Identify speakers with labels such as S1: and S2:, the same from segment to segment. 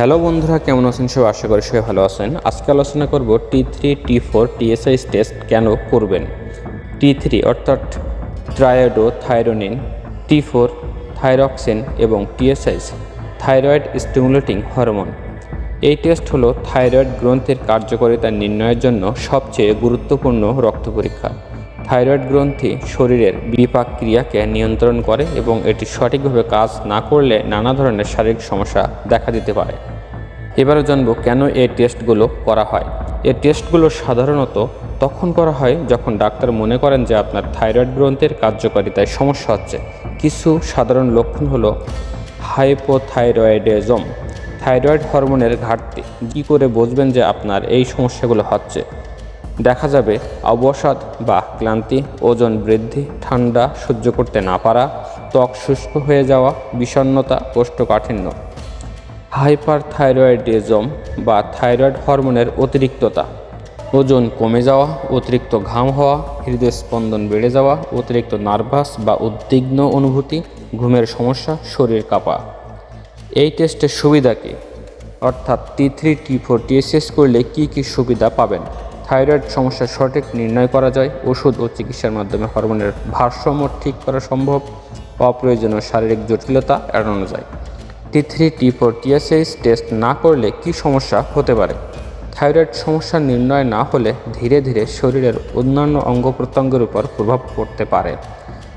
S1: Hello বন্ধুরা, কেমন আছেন সব? আশা করি সবাই ভালো আছেন। আজকে আলোচনা করব T three T four TSH test কেন করবেন? টি থ্রি অর্থাৎ triiodothyronine T four thyroxine এবং টিএসআইস থাইরয়েড স্টিমুলেটিং হরমোন এই টেস্ট হলো থাইরয়েড গ্রন্থের কার্যকারিতা নির্ণয়ের জন্য সবচেয়ে গুরুত্বপূর্ণ রক্ত পরীক্ষা। থাইরয়েড গ্রন্থি শরীরের বিপাক ক্রিয়াকে নিয়ন্ত্রণ করে এবং এটি সঠিকভাবে কাজ না করলে নানা ধরনের শারীরিক সমস্যা দেখা দিতে পারে। এবারে জানব কেন এই টেস্টগুলো করা হয়। এই টেস্টগুলো সাধারণত তখন করা হয় যখন ডাক্তার মনে করেন যে আপনার থাইরয়েড গ্রন্থের কার্যকারিতায় সমস্যা হচ্ছে। কিছু সাধারণ লক্ষণ হলো হাইপোথাইরয়েডিজম, থাইরয়েড হরমোনের ঘাটতি। কী করে বুঝবেন যে আপনার এই সমস্যাগুলো হচ্ছে? দেখা যাবে অবসাদ বা ক্লান্তি, ওজন বৃদ্ধি, ঠান্ডা সহ্য করতে না পারা, ত্বক শুষ্ক হয়ে যাওয়া, বিষণ্ণতা, কোষ্ঠকাঠিন্য। হাইপার থাইরয়েডিজম বা থাইরয়েড হরমোনের অতিরিক্ততা। ওজন কমে যাওয়া, অতিরিক্ত ঘাম হওয়া, হৃদয় স্পন্দন বেড়ে যাওয়া, অতিরিক্ত নার্ভাস বা উদ্বিগ্ন অনুভূতি, ঘুমের সমস্যা, শরীর কাঁপা। এই টেস্টের সুবিধা কী? অর্থাৎ T three T four TSH করলে কী কী সুবিধা পাবেন? থাইরয়েড সমস্যার সঠিক নির্ণয় করা যায়। ওষুধ ও চিকিৎসার মাধ্যমে হরমোনের ভারসাম্য ঠিক করা সম্ভব। অপ্রয়োজনীয় শারীরিক জটিলতা এড়ানো যায়। T three T four TSH test না করলে কী সমস্যা হতে পারে? থাইরয়েড সমস্যা নির্ণয় না হলে ধীরে ধীরে শরীরের অন্যান্য অঙ্গ প্রত্যঙ্গের উপর প্রভাব পড়তে পারে।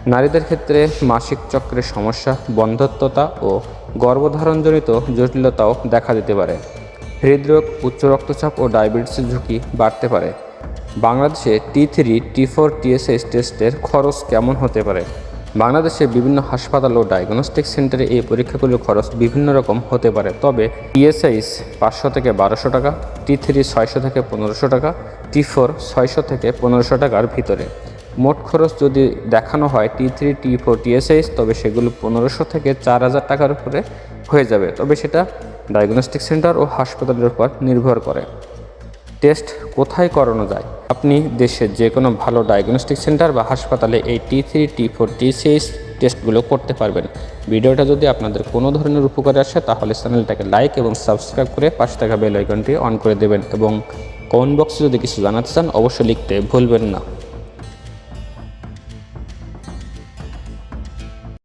S1: নারীদের ক্ষেত্রে মাসিক চক্রের সমস্যা, বন্ধত্বতা ও গর্ভধারণজনিত জটিলতাও দেখা দিতে পারে। হৃদরোগ, উচ্চ রক্তচাপ ও ডায়াবেটিসের ঝুঁকি বাড়তে পারে। বাংলাদেশে T three, T four TSH টেস্টের খরচ কেমন হতে পারে? বাংলাদেশে বিভিন্ন হাসপাতাল ও ডায়াগনস্টিক সেন্টারে এই পরীক্ষাগুলির খরচ বিভিন্ন রকম হতে পারে, তবে টিএসআইস পাঁচশো থেকে বারোশো টাকা, টি থ্রি ছয়শো থেকে পনেরোশো টাকা, টি ফোর ছয়শো থেকে পনেরোশো টাকার ভিতরে। মোট খরচ যদি দেখানো হয় টি থ্রি, টি ফোর টিএসআইস তবে সেগুলো পনেরোশো থেকে চার হাজার টাকার উপরে হয়ে যাবে। তবে সেটা ডায়াগনস্টিক সেন্টার ও হাসপাতালের উপর নির্ভর করে। টেস্ট কোথায় করানো যায়? আপনি দেশের যে কোনো ভালো ডায়াগনস্টিক সেন্টার বা হাসপাতালে এই T three T four TSH টেস্টগুলো করতে পারবেন। ভিডিওটা যদি আপনাদের কোনো ধরনের উপকারে আসে, তাহলে চ্যানেলটাকে লাইক এবং সাবস্ক্রাইব করে পাশে থাকা বেল আইকনটি অন করে দেবেন এবং কমেন্ট বক্সে যদি কিছু জানাতে চান, অবশ্যই লিখতে ভুলবেন না।